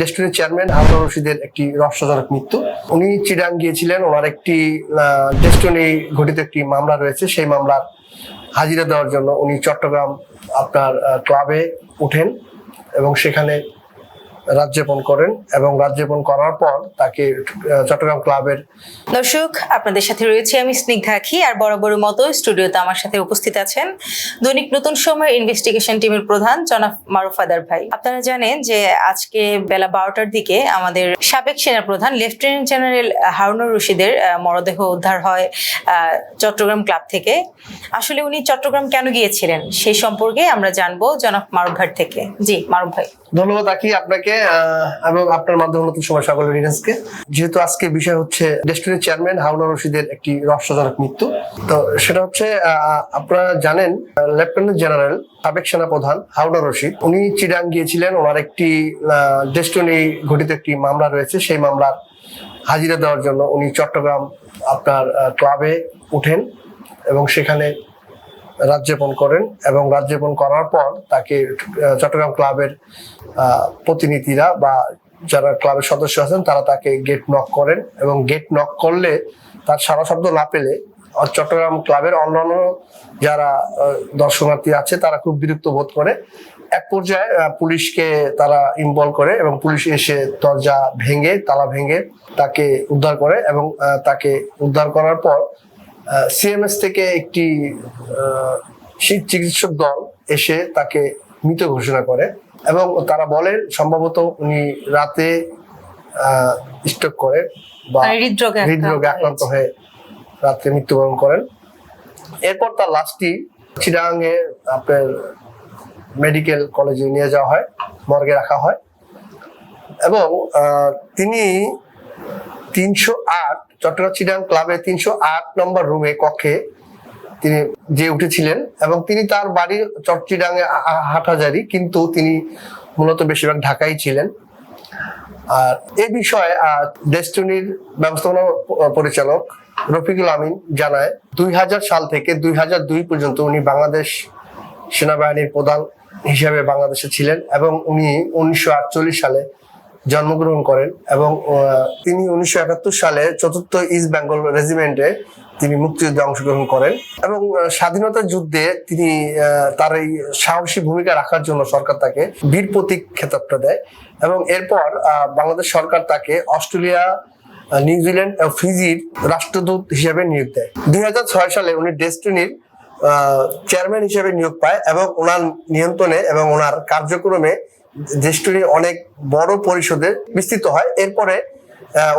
ডেস্টিনির chairman Harun রশিদের একটি রহস্যজনক মৃত্যু। উনি চিরাং গিয়েছিলেন, ওনার একটি ডেস্টিনি ঘটিত একটি মামলা রয়েছে, সেই মামলার হাজিরা দেওয়ার জন্য উনি চট্টগ্রাম আপনার ক্লাবে উঠেন এবং সেখানে রাজ্যপান করেন এবং রাজ্যপান করার পর তাকে চট্টগ্রাম ক্লাবের দর্শক আপনাদের সাথে রয়েছে আমি স্নিগ্ধা আখি আর বরাবর মতো স্টুডিওতে আমার সাথে উপস্থিত আছেন দৈনিক নতুন সময় ইনভেস্টিগেশন টিমের প্রধান জনাব মারুফ আদার ভাই। আপনারা জানেন যে আজকে বেলা বারোটার দিকে আমাদের সাবেক সেনা প্রধান লেফটেন্যান্ট জেনারেল হারুনুর রশিদের মরদেহ উদ্ধার হয় আহ, চট্টগ্রাম ক্লাব থেকে। আসলে উনি চট্টগ্রাম কেন গিয়েছিলেন সেই সম্পর্কে আমরা জানব জনাব মারুফ ভাই থেকে। জি মারুফ ভাই। ধন্যবাদ আপনাকে। এবং আপনার মাধ্যমে নতুন সময় সকল রিডার্সকে যেহেতু আজকে বিষয় হচ্ছে ডেস্টিনির চেয়ারম্যান হারুনা রশিদের একটি রহস্যজনক মৃত্যু। তো সেটা হচ্ছে আপনারা জানেন লেফটেন্যান্ট জেনারেল সাবেক সেনা প্রধান হারুনা রশিদ, উনি চিরাং গিয়েছিলেন। ওনার একটি ডেস্টিনি ঘটিত একটি মামলা রয়েছে। সেই মামলার হাজিরা দেওয়ার জন্য উনি চট্টগ্রাম আপনার ক্লাবে উঠেন এবং সেখানে রাজ্যপান করেন এবং রাজ্যপান করার পর তাকে চট্টগ্রাম ক্লাবের প্রতিনিধিরা বা যারা ক্লাবের সদস্য আছেন তারা তাকে গেট নক করেন এবং গেট নক করলে তার সারা শব্দ না পেলে চট্টগ্রাম ক্লাবের অন্যান্য যারা দর্শনার্থী আছে তারা খুব বিরক্ত বোধ করে। এক পর্যায়ে পুলিশকে তারা ইনভলভ করে এবং পুলিশ এসে দরজা ভেঙে, তালা ভেঙে তাকে উদ্ধার করে এবং তাকে উদ্ধার করার পর সিএমএস থেকে একটি শীত চিকিৎসক দল এসে তাকে মৃত ঘোষণা করে এবং তারা বলেন সম্ভবত উনি রাতে স্ট্রোক করে বা মানে হৃদরোগে আক্রান্ত হয়ে রাত্রে মৃত্যুবরণ করেন। এরপর তার লাশটি চিরাঙে আপনার মেডিকেল কলেজে নিয়ে যাওয়া হয় মর্গে রাখা হয় এবং তিনি তিনশো আট চট্টগ্রাম চিরাং ক্লাবে তিনশো আট নম্বর রুমে কক্ষে তিনি যে উঠেছিলেন এবং তিনি তার বাড়ি চট্টিডাঙ্গে হাটাজারি কিন্তু তিনি মূলত বেশিরভাগ ঢাকায় ছিলেন। আর এ বিষয়ে ডেস্টিনির ব্যবস্থাপনা পরিচালক রফিকুল আমিন জানায়, দুই হাজার সাল থেকে দুই দুই পর্যন্ত উনি বাংলাদেশ সেনাবাহিনীর প্রধান হিসেবে বাংলাদেশে ছিলেন এবং উনি উনিশশো আটচল্লিশ সালে জন্মগ্রহণ করেন এবং তিনি উনিশশো একাত্তর সালে চতুর্থ ইস্ট বেঙ্গল রেজিমেন্টে তিনি মুক্তিযুদ্ধে অংশগ্রহণ করেন এবং স্বাধীনতা যুদ্ধে তিনি তার এই সাহসী ভূমিকা রাখার জন্য সরকার তাকে বীর প্রতীক খেতাবটা দেয় এবং এরপর বাংলাদেশ সরকার তাকে অস্ট্রেলিয়া নিউজিল্যান্ড ও ফিজির রাষ্ট্রদূত হিসেবে নিয়োগ দেয়। দুই হাজার ছয় সালে উনি ডেস্টিনির চেয়ারম্যান হিসেবে নিয়োগ পায় এবং ওনার নিয়ন্ত্রণে এবং ওনার কার্যক্রমে দেশটি অনেক বড় পরিষদে বিস্তৃত হয়। এরপরে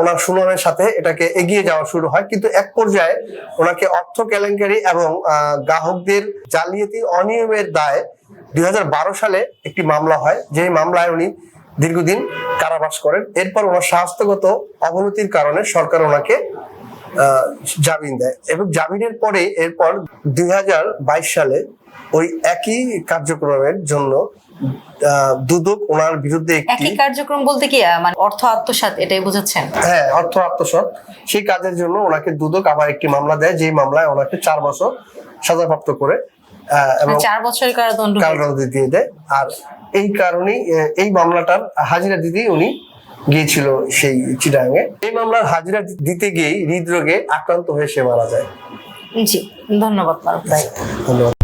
ওনার সুনামের সাথে এটাকে এগিয়ে যাওয়া শুরু হয়। কিন্তু এক পর্যায়ে ওনাকে অর্থ কেলেঙ্কারি এবং গ্রাহকদের জালিয়াতি অনিয়মের দায় দু হাজার বারো সালে একটি মামলা হয়। যেই মামলায় উনি দীর্ঘদিন কারাবাস করেন। এরপর ওনার স্বাস্থ্যগত অবনতির কারণে সরকার ওনাকে জামিন দেয় এবং জামিনের পরে এরপর দুই হাজার বাইশ সালে ওই একই কার্যক্রমের জন্য দুদক ওনার বিরুদ্ধে একটি কার্যক্রম বলতে কি মানে অর্থ আত্মসাৎ এটাই বোঝাচ্ছেন? হ্যাঁ অর্থ আত্মসাৎ। সেই কাজের জন্য ওনাকে দুদক আবার একটি মামলা দেয় যেই মামলায় ওনাকে চার বছর সাজাপ্রাপ্ত করে এবং মানে চার বছরের কারাদণ্ড কারাদণ্ড দিয়ে দেয়। আর এই কারণেই এই মামলাটার হাজিরা দিতেই উনি গিয়েছিল সেই চিটাঙ্গে। এই মামলার হাজিরা দিতে গিয়েই হৃদরোগে আক্রান্ত হয়ে সে মারা যায়। জি ধন্যবাদ ধন্যবাদ।